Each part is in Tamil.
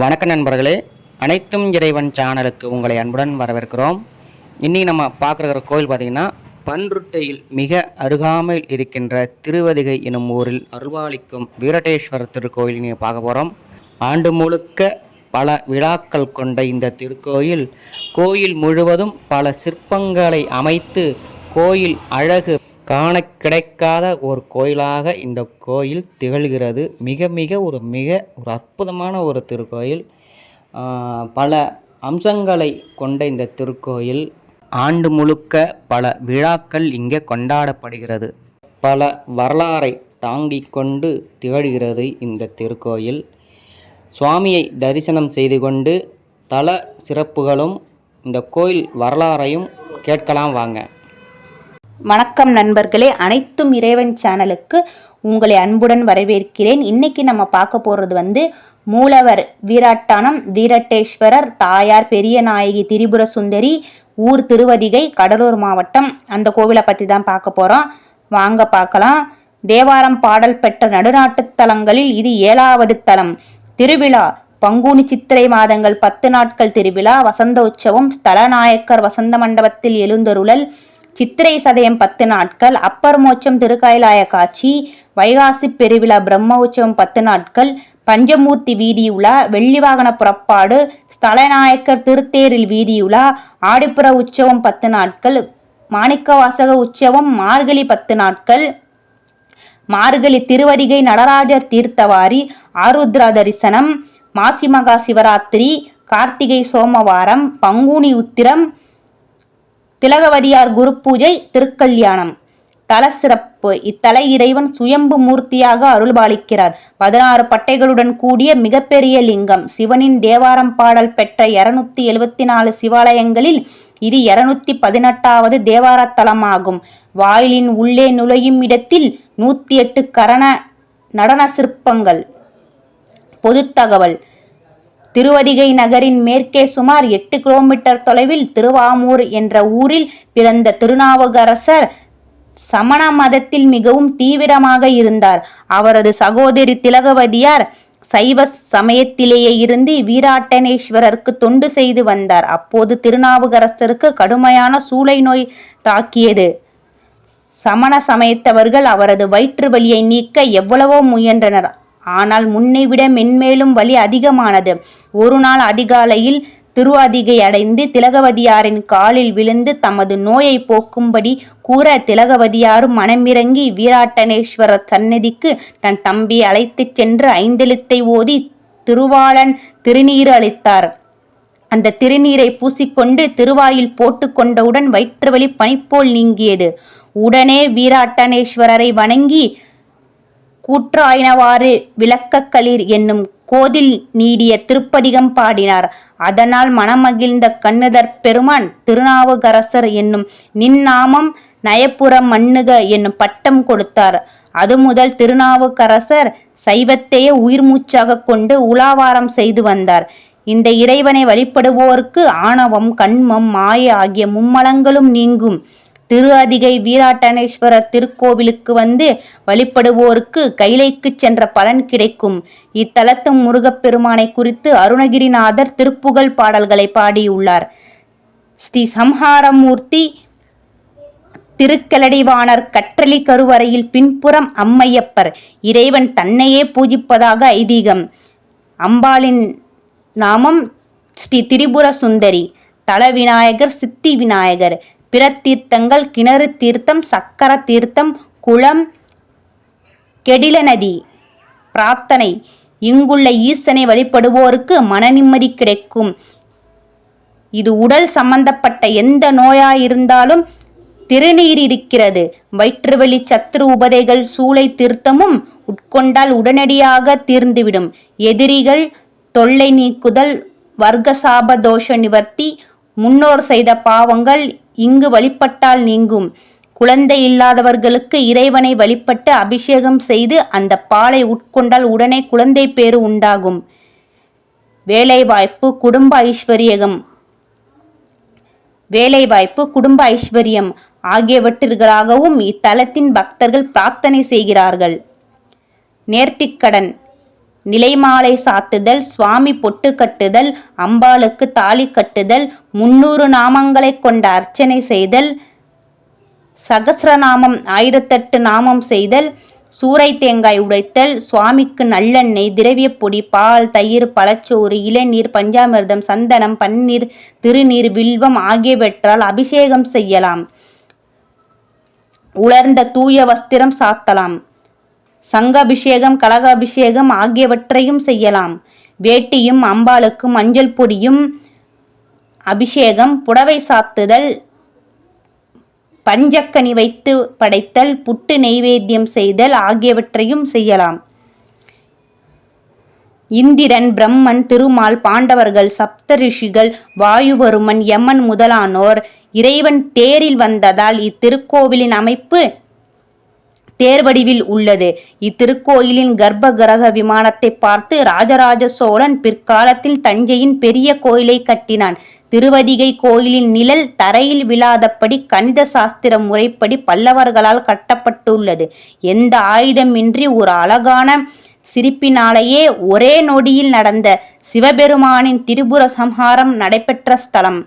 வணக்க நண்பர்களே அனைத்தும் இறைவன் சேனலுக்கு உங்களை அன்புடன் வரவேற்கிறோம். இன்றைக்கி நம்ம பார்க்குற கோயில் பார்த்திங்கன்னா பன்ருட்டையில் மிக அருகாமையில் இருக்கின்ற திருவதிகை எனும் ஊரில் அருள்வாளிக்கும் வீரட்டேஸ்வரர் திருக்கோயில் நீங்கள் பார்க்க போகிறோம் ஆண்டு முழுக்க பல விழாக்கள் கொண்ட இந்த திருக்கோயில் கோயில் முழுவதும் பல சிற்பங்களை அமைத்து கோயில் அழகு காண கிடைக்காத ஒரு கோயிலாக இந்த கோயில் திகழ்கிறது. மிக மிக ஒரு மிக ஒரு அற்புதமான ஒரு திருக்கோயில். பல அம்சங்களை கொண்ட இந்த திருக்கோயில். ஆண்டு முழுக்க பல விழாக்கள் இங்கே கொண்டாடப்படுகிறது. பல வரலாறை தாங்கிக் கொண்டு திகழ்கிறது இந்த திருக்கோயில். சுவாமியை தரிசனம் செய்து கொண்டு தல சிறப்புகளும் இந்த கோயில் வரலாறையும் கேட்கலாம் வாங்க. வணக்கம் நண்பர்களே. அனைத்தும் இறைவன் சேனலுக்கு உங்களை அன்புடன் வரவேற்கிறேன். இன்னைக்கு நம்ம பார்க்க போகிறது வந்து மூலவர் வீராட்டானம் வீரட்டேஸ்வரர் தாயார் பெரிய நாயகி திரிபுர சுந்தரி ஊர் திருவதிகை கடலூர் மாவட்டம். அந்த கோவிலை பற்றி தான் பார்க்க போகிறோம் வாங்க பார்க்கலாம். தேவாரம் பாடல் பெற்ற நடுநாட்டுத் தலங்களில் இது ஏழாவது தலம். திருவிழா பங்குனி சித்திரை மாதங்கள் பத்து நாட்கள் திருவிழா வசந்த உற்சவம் ஸ்தலநாயக்கர் வசந்த மண்டபத்தில் எழுந்தருளல் சித்திரை சதயம் பத்து நாட்கள் அப்பர் மோட்சம் திருக்காயிலாய காட்சி வைகாசி பெருவிழா பிரம்ம உற்சவம் பத்து நாட்கள் பஞ்சமூர்த்தி வீதியுலா வெள்ளி வாகன புறப்பாடு ஸ்தலநாயக்கர் திருத்தேரில் வீதியுலா ஆடிப்புற உற்சவம் பத்து நாட்கள் மாணிக்கவாசக உற்சவம் மார்கழி பத்து நாட்கள் மார்கழி திருவதிகை நடராஜர் தீர்த்தவாரி ஆருத்ரா தரிசனம் மாசி மகா சிவராத்திரி கார்த்திகை சோமவாரம் பங்குனி உத்திரம் திலகவதியார் குரு பூஜை திருக்கல்யாணம். தல சிறப்பு இத்தலை இறைவன் சுயம்பு மூர்த்தியாக அருள்பாலிக்கிறார். பதினாறு பட்டைகளுடன் கூடிய மிகப்பெரிய லிங்கம். சிவனின் தேவாரம் பாடல் பெற்ற இருநூத்தி எழுவத்தி நாலு சிவாலயங்களில் இது இருநூத்தி பதினெட்டாவது தேவாரத்தலமாகும். வாயிலின் உள்ளே நுழையும் இடத்தில் நூத்தி எட்டு கரண நடன சிற்பங்கள் பொது தகவல். திருவதிகை நகரின் மேற்கே சுமார் எட்டு கிலோமீட்டர் தொலைவில் திருவாமூர் என்ற ஊரில் பிறந்த திருநாவுக்கரசர் சமண மதத்தில் மிகவும் தீவிரமாக இருந்தார். அவரது சகோதரி திலகவதியார் சைவ சமயத்திலேயே இருந்து வீராட்டனேஸ்வரருக்கு தொண்டு செய்து வந்தார். அப்போது திருநாவுக்கரசருக்கு கடுமையான சூளை நோய் தாக்கியது. சமண சமயத்தவர்கள் அவரது வயிற்று வலியை நீக்க எவ்வளவோ முயன்றனர். ஆனால் முன்னை விட மென்மேலும் வலி அதிகமானது. ஒரு நாள் அதிகாலையில் திருவாதிகை அடைந்து திலகவதியாரின் காலில் விழுந்து தமது நோயை போக்கும்படி கூற திலகவதியாரும் மனமிறங்கி வீராட்டனேஸ்வரர் சந்நிதிக்கு தன் தம்பி அழைத்துச் சென்று ஐந்தெழுத்தை ஓதி திருவாளன் திருநீர் அளித்தார். அந்த திருநீரை பூசிக்கொண்டு திருவாயில் போட்டுக்கொண்டவுடன் வயிற்றுவலி பனிப்போல் நீங்கியது. உடனே வீராட்டனேஸ்வரரை வணங்கி கூற்றாயினவாறு விளக்கக்களிர் என்னும் கோதில் நீடிய திருப்படிகம் பாடினார். அதனால் மனமகிழ்ந்த கண்ணுதற் பெருமான் திருநாவுக்கரசர் என்னும் நின்னாமம் நயப்புற மண்ணுக என்னும் பட்டம் கொடுத்தார். அது முதல் திருநாவுக்கரசர் சைவத்தையே உயிர் மூச்சாக கொண்டு உலாவாரம் செய்து வந்தார். இந்த இறைவனை வழிபடுவோருக்கு ஆணவம் கண்மம் மாய ஆகிய மும்மலங்களும் நீங்கும். திரு அதிகை வீராட்டனேஸ்வரர் திருக்கோவிலுக்கு வந்து வழிபடுவோருக்கு கைலைக்கு சென்ற பலன் கிடைக்கும். இத்தலத்தும் முருகப்பெருமானை குறித்து அருணகிரிநாதர் திருப்புகழ் பாடல்களை பாடியுள்ளார். ஸ்ரீ சம்ஹாரமூர்த்தி திருக்கலடிவாணர் கற்றளி கருவறையில் பின்புறம் அம்மையப்பர். இறைவன் தன்னையே பூஜிப்பதாக ஐதீகம். அம்பாளின் நாமம் ஸ்ரீ திரிபுர சுந்தரி தல விநாயகர் சித்தி விநாயகர் பிற தீர்த்தங்கள் கிணறு தீர்த்தம் சக்கர தீர்த்தம் குளம் கெடில நதி பிரார்த்தனை. இங்குள்ள ஈசனை வழிபடுவோருக்கு மன நிம்மதி கிடைக்கும். இது உடல் சம்பந்தப்பட்ட எந்த நோயாயிருந்தாலும் திருநீர் இருக்கிறது. வயிற்றுவலி சத்துரு உபதைகள் சூளை திருத்தமும் உட்கொண்டால் உடனடியாக தீர்ந்துவிடும். எதிரிகள் தொல்லை நீக்குதல் வர்க்க சாப தோஷ நிவர்த்தி முன்னோர் செய்த பாவங்கள் இங்கு வழிபட்டால் நீங்கும். குழந்தை இல்லாதவர்களுக்கு இறைவனை வழிபட்டு அபிஷேகம் செய்து அந்த பாலை உட்கொண்டால் உடனே குழந்தை பேறு உண்டாகும். வேலைவாய்ப்பு குடும்ப ஐஸ்வர்யகம். வேலைவாய்ப்பு குடும்ப ஐஸ்வர்யம் ஆகியவற்றிற்காகவும் இத்தலத்தின் பக்தர்கள் பிரார்த்தனை செய்கிறார்கள். நேர்த்திக்கடன். நிலைமாலை சாத்துதல் சுவாமி பொட்டு கட்டுதல் அம்பாளுக்கு தாலி கட்டுதல் முன்னூறு நாமங்களைக் கொண்ட அர்ச்சனை செய்தல் சகசிரநாமம் ஆயிரத்தெட்டு நாமம் செய்தல் சூறை தேங்காய் உடைத்தல் சுவாமிக்கு நல்லெண்ணெய் திரவியப்பொடி பால் தயிர் பழச்சோறு இளநீர் பஞ்சாமிர்தம் சந்தனம் பன்னீர் திருநீர் வில்வம் ஆகியவற்றால் அபிஷேகம் செய்யலாம். உலர்ந்த தூய வஸ்திரம் சாத்தலாம். சங்காபிஷேகம் கலகாபிஷேகம் ஆகியவற்றையும் செய்யலாம். வேட்டியும் அம்பாளுக்கும் மஞ்சள் பொடியும் அபிஷேகம் புடவை சாத்துதல் பஞ்சக்கனி வைத்து படைத்தல் புட்டு நெய்வேத்தியம் செய்தல் ஆகியவற்றையும் செய்யலாம். இந்திரன் பிரம்மன் திருமால் பாண்டவர்கள் சப்தரிஷிகள் வாயுவருமன் யமன் முதலானோர் இறைவன் தேரில் வந்ததால் இத்திருக்கோவிலின் அமைப்பு தேர் வடிவில் உள்ளது. இத்திருக்கோயிலின் கர்ப்ப கிரக விமானத்தை பார்த்து ராஜராஜ சோழன் பிற்காலத்தில் தஞ்சையின் பெரிய கோயிலை கட்டினான். திருவதிகை கோயிலின் நிழல் தரையில் விழாதபடி கணித சாஸ்திர முறைப்படி பல்லவர்களால் கட்டப்பட்டுள்ளது. எந்த ஆயுதமின்றி ஒரு அழகான சிரிப்பினாலேயே ஒரே நொடியில் நடந்த சிவபெருமானின் திரிபுர சம்ஹாரம் நடைபெற்ற ஸ்தலம்.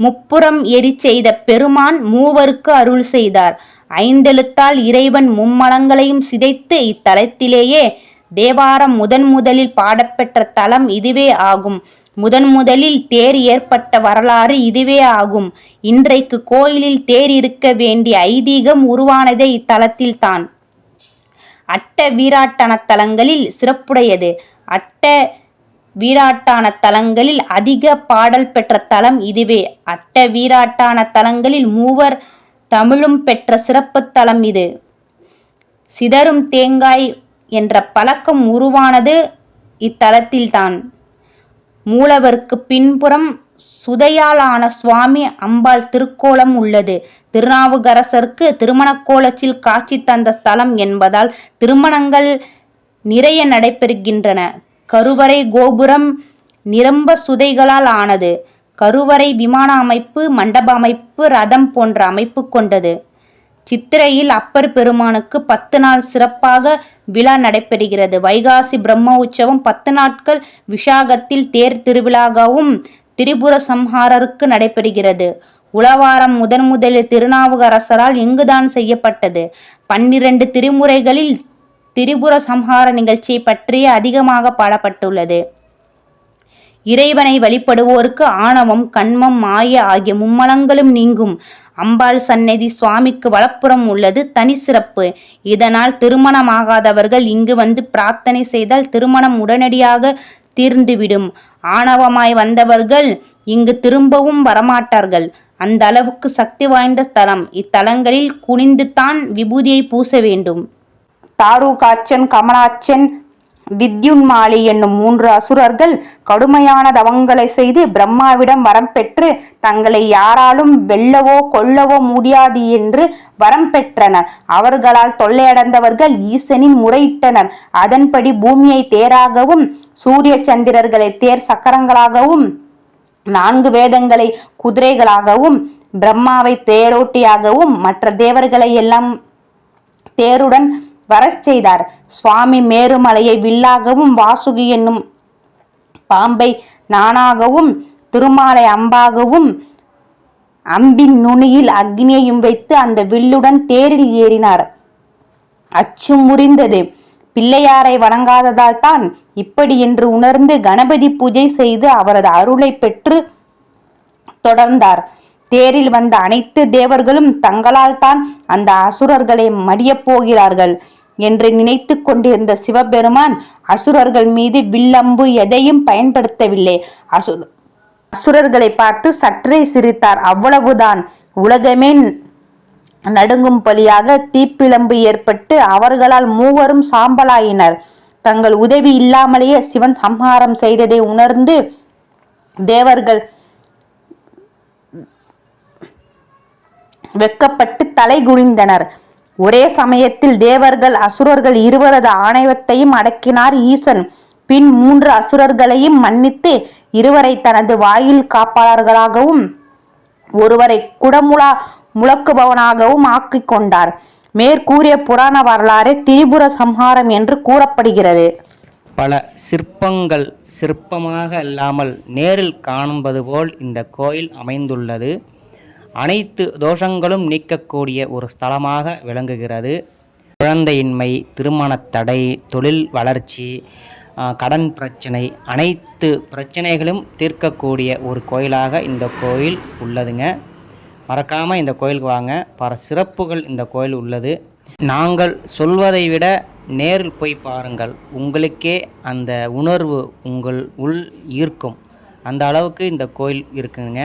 முப்புறம் எரி செய்த பெருமான் மூவருக்கு அருள் செய்தார். ஐந்தெழுத்தால் இறைவன் மும்மலங்களையும் சிதைத்து இத்தலத்திலேயே தேவாரம் முதன் முதலில் பாடப்பெற்ற தலம் இதுவே ஆகும். முதன் முதலில் தேர் ஏற்பட்ட வரலாறு இதுவே ஆகும். இன்றைக்கு கோயிலில் தேர் இருக்க வேண்டிய ஐதீகம் உருவானதே இத்தலத்தில்தான். அட்ட வீராட்டன தலங்களில் சிறப்புடையது. அட்ட வீராட்டான தலங்களில் அதிக பாடல் பெற்ற தலம் இதுவே. அட்ட வீராட்டான தலங்களில் மூவர் தமிழும் பெற்ற சிறப்பு தலம் இது. சிதறும் தேங்காய் என்ற பழக்கம் உருவானது இத்தலத்தில்தான். மூலவருக்கு பின்புறம் சுதையாலான சுவாமி அம்பாள் திருக்கோலம் உள்ளது. திருநாவுக்கரசருக்கு திருமணக்கோலத்தில் காட்சி தந்த ஸ்தலம் என்பதால் திருமணங்கள் நிறைய நடைபெறுகின்றன. கருவறை கோபுரம் நிரம்ப சுதைகளால் ஆனது. கருவறை விமான அமைப்பு மண்டப அமைப்பு ரதம் போன்ற அமைப்பு கொண்டது. சித்திரையில் அப்பர் பெருமானுக்கு பத்து நாள் சிறப்பாக விழா நடைபெறுகிறது. வைகாசி பிரம்ம உற்சவம் பத்து நாட்கள் விஷாகத்தில் தேர் திருவிழாகவும் திரிபுர சம்ஹாரருக்கு நடைபெறுகிறது. உளவாரம் முதன் முதலில் திருநாவுக்கரசரால் இங்குதான் செய்யப்பட்டது. பன்னிரண்டு திருமுறைகளில் திரிபுர சம்ஹார நிகழ்ச்சியை பற்றியே அதிகமாக பாடப்பட்டுள்ளது. இறைவனை வழிபடுவோருக்கு ஆணவம் கண்மம் மாய ஆகிய மும்மலங்களும் நீங்கும். அம்பாள் சந்நிதி சுவாமிக்கு வலப்புறம் உள்ளது தனி சிறப்பு. இதனால் திருமணமாகாதவர்கள் இங்கு வந்து பிரார்த்தனை செய்தால் திருமணம் உடனடியாக தீர்ந்துவிடும். ஆணவமாய் வந்தவர்கள் இங்கு திரும்பவும் வரமாட்டார்கள். அந்த அளவுக்கு சக்தி வாய்ந்த ஸ்தலம் இத்தலங்களில் குனிந்துதான் விபூதியை பூச வேண்டும். தாரூகாச்சன் கமலாச்சன் வித்யுன்மாலி என்னும் மூன்று அசுரர்கள் கடுமையான தவங்களை செய்து பிரம்மாவிடம் வரம் பெற்று தங்களை யாராலும் வெல்லவோ கொல்லவோ முடியாது என்று வரம் பெற்றனர். அவர்களால் தொல்லையடைந்தவர்கள் ஈசனின் முறையிட்டனர். அதன்படி பூமியை தேராகவும் சூரிய சந்திரர்களை தேர் சக்கரங்களாகவும் நான்கு வேதங்களை குதிரைகளாகவும் பிரம்மாவை தேரோட்டியாகவும் மற்ற தேவர்களை எல்லாம் தேருடன் வரச் செய்தார். சுவாமி மேருமலையை வில்லாகவும் வாசுகி என்னும் பாம்பை நானாகவும் திருமாலை அம்பாகவும் அம்பின் நுனியில் அக்னியையும் வைத்து அந்த வில்லுடன் தேரில் ஏறினார். அச்சு முறிந்தது. பிள்ளையாரை வணங்காததால் தான் இப்படி என்று உணர்ந்து கணபதி பூஜை செய்து அவரது அருளை பெற்று தொடர்ந்தார். தேரில் வந்த அனைத்து தேவர்களும் தங்களால் தான் அந்த அசுரர்களை மடியப் போகிறார்கள் என்று நினைத்து கொண்டிருந்த சிவபெருமான் அசுரர்கள் மீது வில்லம்பு எதையும் பயன்படுத்தவில்லை. அசுர அசுரர்களை பார்த்து சற்றே சிரித்தார். அவ்வளவுதான். உலகமே நடுங்கும் பலியாக தீப்பிழம்பு ஏற்பட்டு அவர்களால் மூவரும் சாம்பலாயினர். தங்கள் உதவி இல்லாமலேயே சிவன் சம்ஹாரம் செய்ததை உணர்ந்து தேவர்கள் வெக்கப்பட்டு தலை குனிந்தனர். ஒரே சமயத்தில் தேவர்கள் அசுரர்கள் இருவரது ஆணவத்தையும் அடக்கினார் ஈசன். பின் மூன்று அசுரர்களையும் மன்னித்து இருவரை தனது வாயில் காப்பாளர்களாகவும் ஒருவரை குடமுழா முழக்குபவனாகவும் ஆக்கிக் கொண்டார். மேற்கூறிய புராண வரலாறு திரிபுர சம்ஹாரம் என்று கூறப்படுகிறது. பல சிற்பங்கள் சிற்பமாக இல்லாமல் நேரில் காணும்பது போல் இந்த கோயில் அமைந்துள்ளது. அனைத்து தோஷங்களும் நீக்கக்கூடிய ஒரு ஸ்தலமாக விளங்குகிறது. குழந்தையின்மை திருமணத் தடை தொழில் வளர்ச்சி கடன் பிரச்சனை அனைத்து பிரச்சனைகளும் தீர்க்கக்கூடிய ஒரு கோயிலாக இந்த கோயில் உள்ளதுங்க. மறக்காமல் இந்த கோயிலுக்கு வாங்க. பல சிறப்புகள் இந்த கோயில் உள்ளது. நாங்கள் சொல்வதை விட நேரில் போய் பாருங்கள். உங்களுக்கே அந்த உணர்வு உங்கள் உள் ஈர்க்கும். அந்த அளவுக்கு இந்த கோயில் இருக்குங்க.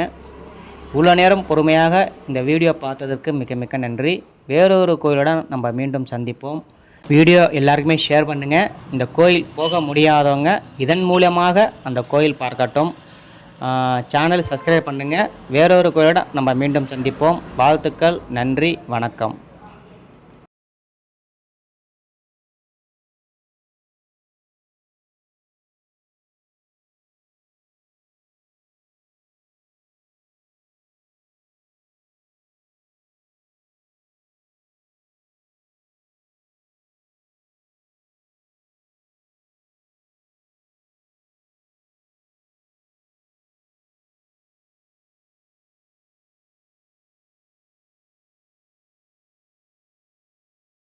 இவ்வளோ நேரம் பொறுமையாக இந்த வீடியோ பார்த்ததற்கு மிக மிக நன்றி. வேறொரு கோயிலுடன் நம்ம மீண்டும் சந்திப்போம். வீடியோ எல்லாருக்குமே ஷேர் பண்ணுங்கள் இந்த கோயில் போக முடியாதவங்க இதன் மூலமாக அந்த கோயில் பார்க்கட்டும். சேனல் சப்ஸ்கிரைப் பண்ணுங்கள் வேறொரு கோயிலுடன் நம்ம மீண்டும் சந்திப்போம். வாழ்த்துக்கள் நன்றி வணக்கம்.